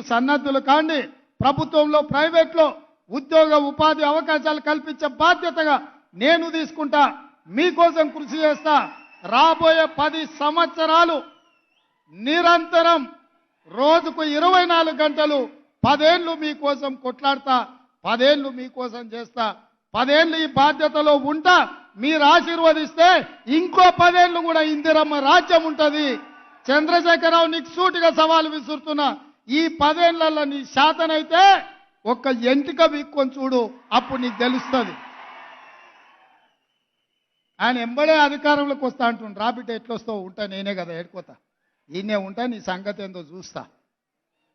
మీరు సన్నద్ధులు కాండి. ప్రభుత్వంలో ప్రైవేట్లో ఉద్యోగ ఉపాధి అవకాశాలు కల్పించే బాధ్యతగా నేను తీసుకుంటా. మీకోసం కృషి చేస్తా. రాబోయే పది సంవత్సరాలు నిరంతరం రోజుకు ఇరవై నాలుగు గంటలు పదేళ్ళు మీకోసం కొట్లాడతా పదేళ్ళు మీకోసం చేస్తా. పదేళ్ళు ఈ బాధ్యతలో ఉంటా మీరు ఆశీర్వదిస్తే ఇంకో పదేళ్ళు కూడా ఇందిరమ్మ రాజ్యం ఉంటుంది. చంద్రశేఖరరావు నీకు సూటిగా సవాలు విసురుతున్నా. ఈ పదేళ్ళలో నీ శాతనైతే ఒక్క ఎంటిక వీక్కొని చూడు అప్పుడు నీకు తెలుస్తుంది. ఆయన ఎంబడే అధికారంలోకి వస్తా అంటుండు రాబిట్ ఎట్లొస్తావు? ఉంటా నేనే కదా ఏడుకోతా. ఈయనే ఉంటా నీ సంగతి ఏందో చూస్తా.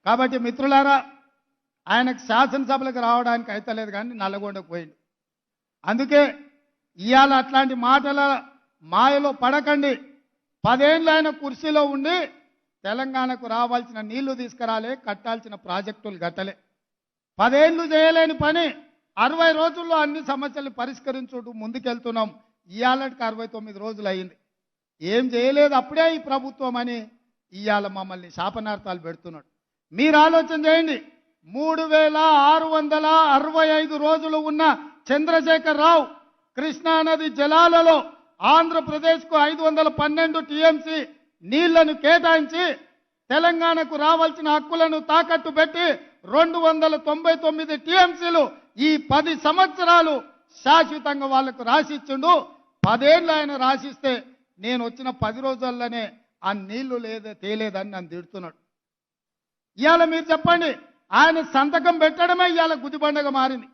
కాబట్టి మిత్రులారా ఆయనకు శాసనసభలకు రావడానికి అయితలేదు కానీ నల్లగొండకు పోయిండు. అందుకే ఇవాళ అట్లాంటి మాటల మాయలో పడకండి. పదేళ్ళు ఆయన కుర్చీలో ఉండి తెలంగాణకు రావాల్సిన నీళ్ళు తీసుకురాలే కట్టాల్సిన ప్రాజెక్టులు కట్టలే. పదేళ్ళు చేయలేని పని. అరవై రోజుల్లో అన్ని సమస్యలు పరిష్కరించుటూ ముందుకెళ్తున్నాం. ఇవాళకి అరవై తొమ్మిది రోజులు అయింది. ఏం చేయలేదు అప్పుడే ఈ ప్రభుత్వం అని ఇవాళ మమ్మల్ని శాపనార్థాలు పెడుతున్నాడు. మీరు ఆలోచన చేయండి. మూడు వేల ఆరు వందల అరవై ఐదు రోజులు ఉన్న చంద్రశేఖర్ రావు కృష్ణానది జలాలలో ఆంధ్రప్రదేశ్కు ఐదు వందల పన్నెండు టీఎంసీ నీళ్ళను కేటాయించి తెలంగాణకు రావాల్సిన హక్కులను తాకట్టు పెట్టి రెండు వందల తొంభై తొమ్మిది టీఎంసీలు ఈ పది సంవత్సరాలు శాశ్వతంగా వాళ్ళకు రాసిచ్చిండు. పదేళ్ళు ఆయన రాసిస్తే నేను వచ్చిన పది రోజుల్లోనే ఆ నీళ్ళు లేదే తేలేదని నన్ను తిడుతున్నాడు. ఇవాళ మీరు చెప్పండి ఆయన సంతకం పెట్టడమే ఇవాళ గుదిబండగా మారింది.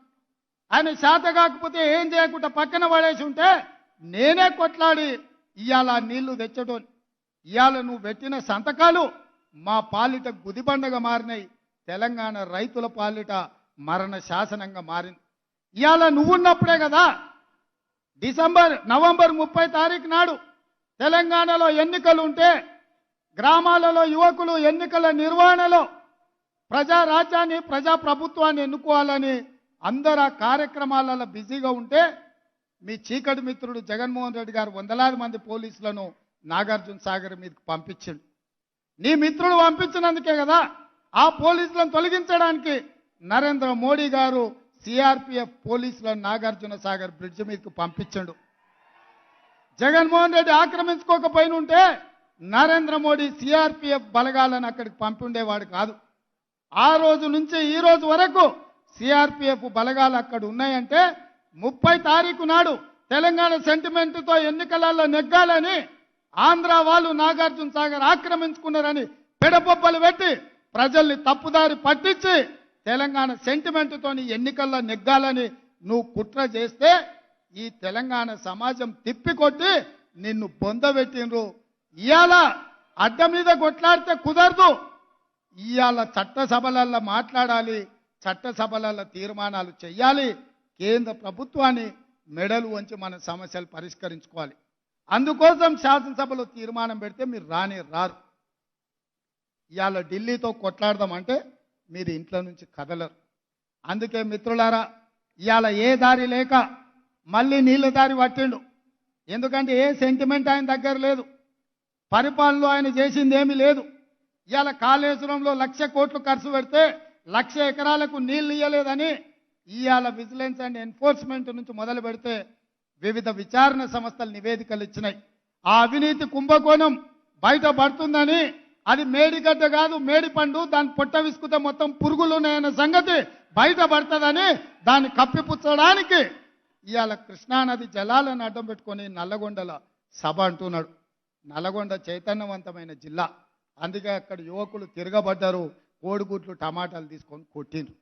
ఆయన శాత కాకపోతే ఏం చేయకుండా పక్కన పడేసి ఉంటే నేనే కొట్లాడి ఇవాళ ఆ నీళ్ళు తెచ్చటోని. ఇవాళ నువ్వు పెట్టిన సంతకాలు మా పాలిట గుదిబండగా మారినాయి. తెలంగాణ రైతుల పాలిట మరణ శాసనంగా మారింది. ఇవాళ నువ్వున్నప్పుడే కదా డిసెంబర్ నవంబర్ ముప్పై తారీఖు నాడు తెలంగాణలో ఎన్నికలు ఉంటే గ్రామాలలో యువకులు ఎన్నికల నిర్వహణలో ప్రజా రాజ్యాన్ని ప్రజా ప్రభుత్వాన్ని ఎన్నుకోవాలని అందరు ఆ కార్యక్రమాలలో బిజీగా ఉంటే మీ చీకటి మిత్రుడు జగన్మోహన్ రెడ్డి గారు వందలాది మంది పోలీసులను నాగార్జున సాగర్ మీదకి పంపించిండు నీ మిత్రుడు పంపించినందుకే కదా ఆ పోలీసులను తొలగించడానికి నరేంద్ర మోడీ గారు సిఆర్పిఎఫ్ పోలీసులను నాగార్జున సాగర్ బ్రిడ్జ్ మీదకి పంపించండు. జగన్మోహన్ రెడ్డి ఆక్రమించుకోకపోయిన ఉంటే నరేంద్ర మోడీ సిఆర్పిఎఫ్ బలగాలను అక్కడికి పంపిండేవాడు కాదు. ఆ రోజు నుంచి ఈ రోజు వరకు సిఆర్పిఎఫ్ బలగాలు అక్కడ ఉన్నాయంటే ముప్పై తారీఖు నాడు తెలంగాణ సెంటిమెంట్తో ఎన్నికలలో నెగ్గాలని ఆంధ్ర వాళ్ళు నాగార్జున సాగర్ ఆక్రమించుకున్నారని పెడబొబ్బలు పెట్టి ప్రజల్ని తప్పుదారి పట్టించి తెలంగాణ సెంటిమెంట్తోని ఎన్నికల్లో నెగ్గాలని నువ్వు కుట్ర చేస్తే ఈ తెలంగాణ సమాజం తిప్పికొట్టి నిన్ను పొందబెట్టినరు ఇవాళ అడ్డ మీద కొట్లాడితే కుదరదు. ఇవాళ చట్టసభలల్లో మాట్లాడాలి చట్టసభలలో తీర్మానాలు చేయాలి కేంద్ర ప్రభుత్వాన్ని మెడలు వంచి మన సమస్యలు పరిష్కరించుకోవాలి. అందుకోసం శాసనసభలో తీర్మానం పెడితే మీరు రాని రారు. ఇవాళ ఢిల్లీతో కొట్లాడదామంటే మీరు ఇంట్లో నుంచి కదలరు. అందుకే మిత్రులారా ఇవాళ ఏ దారి లేక మళ్ళీ నీళ్ళ దారి పట్టిండు. ఎందుకంటే ఏ సెంటిమెంట్ ఆయన దగ్గర లేదు. పరిపాలనలో ఆయన చేసింది ఏమీ లేదు. ఇవాళ కాళేశ్వరంలో లక్ష కోట్లు ఖర్చు పెడితే లక్ష ఎకరాలకు నీళ్ళు ఇవ్వలేదని ఇవాళ విజిలెన్స్ అండ్ ఎన్ఫోర్స్మెంట్ నుంచి మొదలు పెడితే వివిధ విచారణ సంస్థలు నివేదికలు ఇచ్చినాయి. ఆ అవినీతి కుంభకోణం బయట పడుతుందని అది మేడిగడ్డ కాదు మేడి పండు దాని పొట్ట విసుకుతే మొత్తం పురుగులు ఉన్నాయన్న సంగతి బయట పడుతుందని దాన్ని కప్పిపుచ్చడానికి ఇవాళ కృష్ణానది జలాలను అడ్డం పెట్టుకొని నల్లగొండల సభ అంటున్నాడు. నల్లగొండ చైతన్యవంతమైన జిల్లా. అందుకే అక్కడ యువకులు తిరగబడ్డారు కోడిగుడ్లు టమాటాలు తీసుకొని కొట్టిండ్రు.